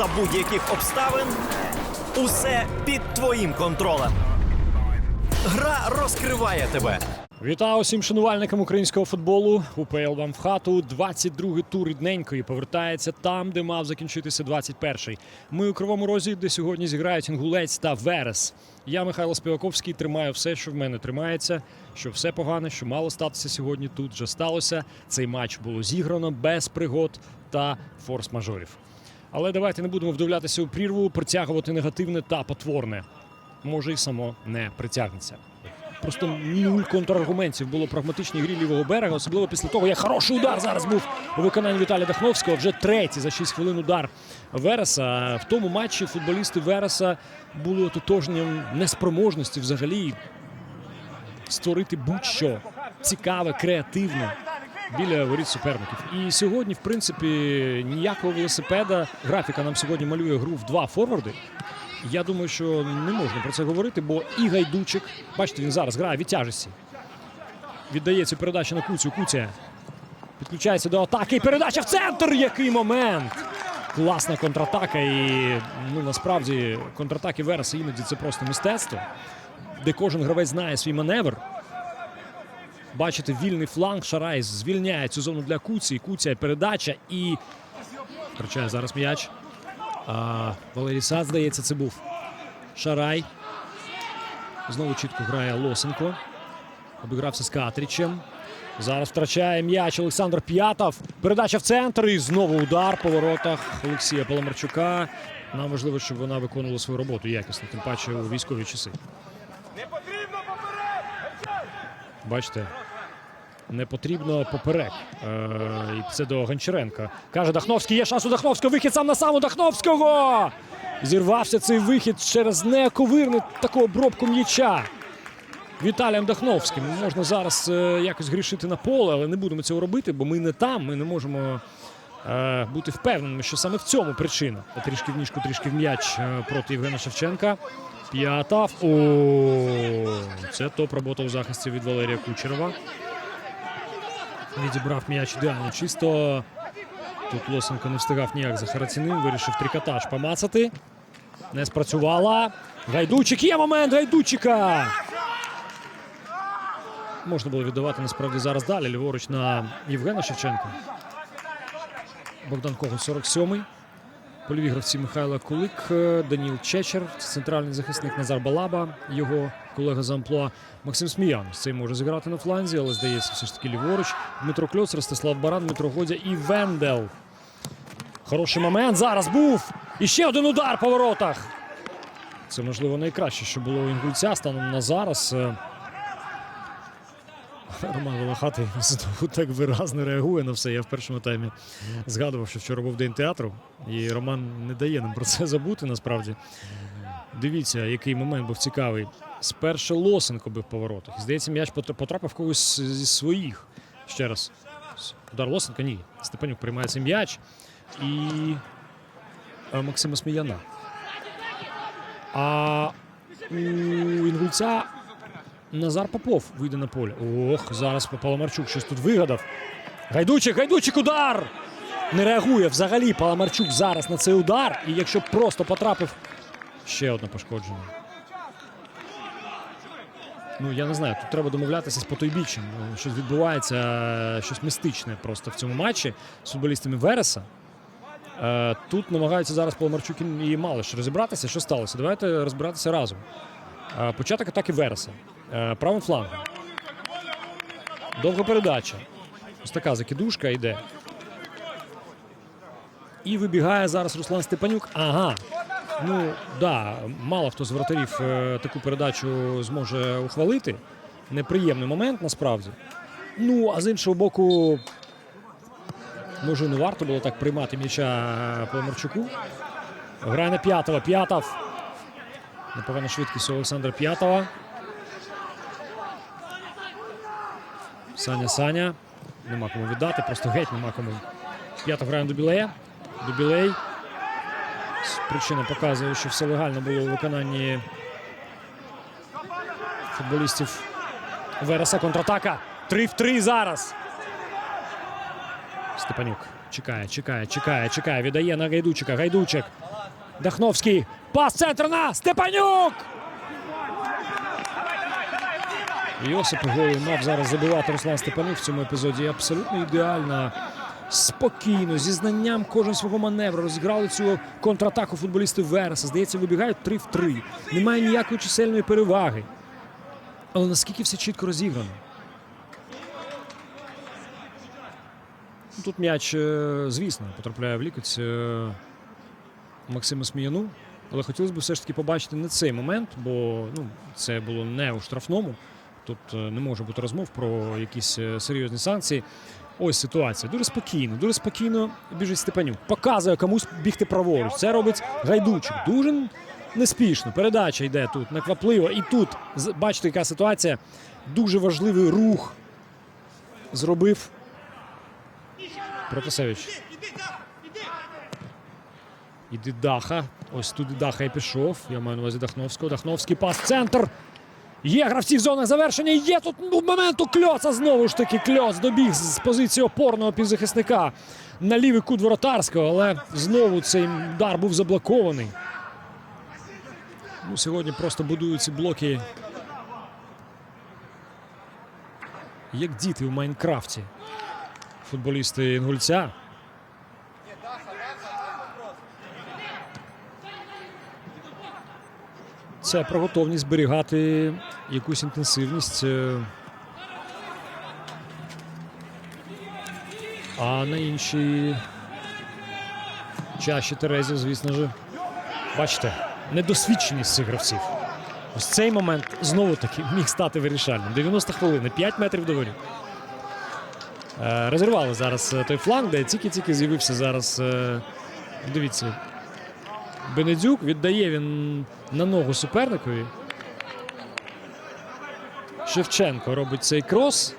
за будь-яких обставин. Усе під твоїм контролем. Гра розкриває тебе. Вітаю усім шанувальникам українського футболу. УПЛ вам в хату. 22-й тур рідненької повертається там, де мав закінчитися 21-й. Ми у кривому розі, де сьогодні зіграють Інгулець та Верес. Я, Михайло Співаковський, тримаю все, що в мене тримається. Що все погане, що мало статися сьогодні. Тут вже сталося. Цей матч було зіграно без пригод та форс-мажорів. Але давайте не будемо вдивлятися у прірву, притягувати негативне та потворне. Може, і само не притягнеться. Просто нуль контраргументів було прагматичній грі лівого берега, особливо після того, як хороший удар зараз був у виконанні Віталія Дахновського. Вже третій за 6 хвилин удар Вереса. В тому матчі футболісти Вереса були ототожненням неспроможності взагалі створити будь-що цікаве, креативне біля воріт суперників. І сьогодні, в принципі, ніякого велосипеда. Графіка нам сьогодні малює гру в два форварди. Я думаю, що не можна про це говорити, бо і гайдучик, бачите, він зараз грає від тяжесті. Віддає цю передачу на Куцю. Куця підключається до атаки. І передача в центр. Який момент! Класна контратака. І ну насправді контратаки Вереса іноді це просто мистецтво, де кожен гравець знає свій маневр. Бачите, вільний фланг. Шарай звільняє цю зону для Куці. Куця передача і втрачає зараз м'яч. А, Валерій Сад, здається, це був Шарай. Знову чітко грає Лосенко. Обігрався з Катрічем. Зараз втрачає м'яч Олександр П'ятов. Передача в центр і знову удар по воротах Олексія Паламарчука. Нам важливо, щоб вона виконувала свою роботу якісно, тим паче у військові часи. Бачите, не потрібно поперек. Е, і це до Гончаренка. Каже Дахновський, є шанс у Дахновського. Вихід сам на сам Дахновського. Зірвався цей вихід через нековирну таку обробку м'яча. Віталієм Дахновським. Можна зараз е, якось грішити на поле, але не будемо цього робити, бо ми не там. Ми не можемо е, бути впевненими, що саме в цьому причина. Трішки в ніжку, трішки в м'яч проти Євгена Шевченка. П'ятав. О, це топ робота у захисті від Валерія Кучерова. Відібрав м'яч ідеально чисто. Тут Лосенко не встигав ніяк за Хараціним. Вирішив трикотаж помацати. Не спрацювала. Гайдучик є момент гайдучика. Можна було віддавати насправді зараз далі. Ліворуч на Євгена Шевченка. Богдан Когут 47-й. Польові гравці Михайло Кулик, е, Даніл Чечер, центральний захисник Назар Балаба, його колега з амплуа Максим Сміян. Цей може зіграти на фланзі, але здається, все ж таки ліворуч. Дмитро Кльоц, Ростислав Баран, Дмитро Годя і Вендел. Хороший момент зараз був. І ще один удар по воротах. Це, можливо, найкраще, що було у інгульця станом на зараз. Роман Волохатий знову так виразно реагує на все. Я в першому таймі згадував, що вчора був день театру, і Роман не дає нам про це забути. Насправді дивіться, який момент був цікавий. Спершу Лосенко бив по воротах. І, Здається, м'яч потрапив когось зі своїх. Ще раз. Удар Лосенка ні. Степанюк приймає цей м'яч. І е, Максима Сміяна. А у інгульця Назар Попов вийде на поле. Ох, зараз Паламарчук щось тут вигадав. Гайдучик, гайдучик, удар! Не реагує взагалі Паламарчук зараз на цей удар. І якщо просто потрапив. Ще одне пошкодження. Ну, я не знаю, тут треба домовлятися з потойбіччям. Ну, Щось відбувається, щось містичне просто в цьому матчі з футболістами Вереса. Е, Тут намагаються зараз Паламарчук і Малиш розібратися, що сталося. Давайте розбиратися разом. Е, Початок атаки Вереса. Е, Правим флангом. Довга передача. Ось така закидушка йде. І вибігає зараз Руслан Степанюк. Ага. Ну, да, мало хто з вратарів е, таку передачу зможе ухвалити. Неприємний момент насправді. Ну, а з іншого боку, може, не варто було так приймати м'яча Паламарчуку. Грає на п'ятого. П'ятов. Непогана швидкість Олександра П'ятова. Саня Саня. Нема кому віддати, просто геть нема кому. П'ятов грає на Дубілея. Дубілей. Причина показує, що все легально було у виконанні футболістів Вереса. Контратака. 3 в 3 зараз. Степанюк. Чекає, чекає, чекає, чекає. Віддає на Гайдучика. Гайдучик. Дахновський. Пас центр на Степанюк! Йосип Гою мав зараз забивати Руслан Степанюк в цьому епізоді. Абсолютно ідеально, спокійно, зі знанням кожен свого маневру. Розіграли цю контратаку футболісти Вереса. Здається, вибігають 3 в 3. Немає ніякої чисельної переваги. Але наскільки все чітко розіграно? Ну, Тут м'яч, е, звісно, потрапляє в лікоть е, Максима Сміяну. Але хотілося б все ж таки побачити не цей момент, бо ну, це було не у штрафному. Тут е, не може бути розмов про якісь е, серйозні санкції. Ось ситуація. Дуже спокійно, дуже спокійно біжить Степанюк. Показує комусь бігти праворуч. Це робить гайдучик. Дуже неспішно. Передача йде тут, неквапливо. І тут, бачите, яка ситуація. Дуже важливий рух зробив Протасевич. Іди Даха. Ось туди Даха і пішов. Я маю на увазі Дахновського. Дахновський пас центр. Є гравці в зонах завершення. Є тут ну, моменту кльоца. Знову ж таки кльоц добіг з позиції опорного півзахисника на лівий кут воротарського, але знову цей удар був заблокований. Ну, сьогодні просто будують ці блоки. Як діти в Майнкрафті. Футболісти Інгульця. Це про готовність зберігати якусь інтенсивність. е, А на іншій чаші Терезів, звісно ж. Бачите, недосвідченість цих гравців. Ось цей момент знову таки міг стати вирішальним. 90 хвилин, 5 метрів до воріт. Е, Розірвали зараз е, той фланг, де тільки-тільки з'явився зараз. Дивіться, Бенедюк віддає він на ногу суперникові. Шевченко робить цей крос.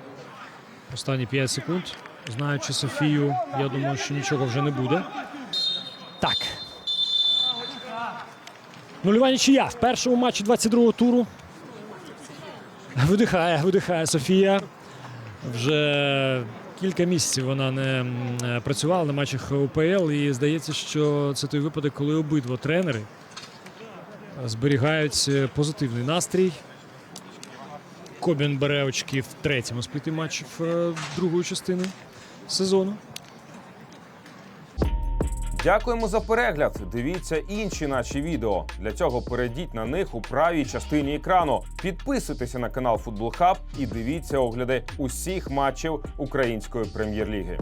Останні 5 секунд. Знаючи Софію, я думаю, що нічого вже не буде. Так. Нульова нічия в першому матчі 22-го туру. Видихає, видихає Софія. Вже кілька місяців вона не працювала на матчах УПЛ, і здається, що це той випадок, коли обидва тренери зберігають е, позитивний настрій. Кобін бере очки в третьому спліті матчів е, другої частини сезону. Дякуємо за перегляд. Дивіться інші наші відео. Для цього перейдіть на них у правій частині екрану. Підписуйтеся на канал Футбол Хаб і дивіться огляди усіх матчів української прем'єр-ліги.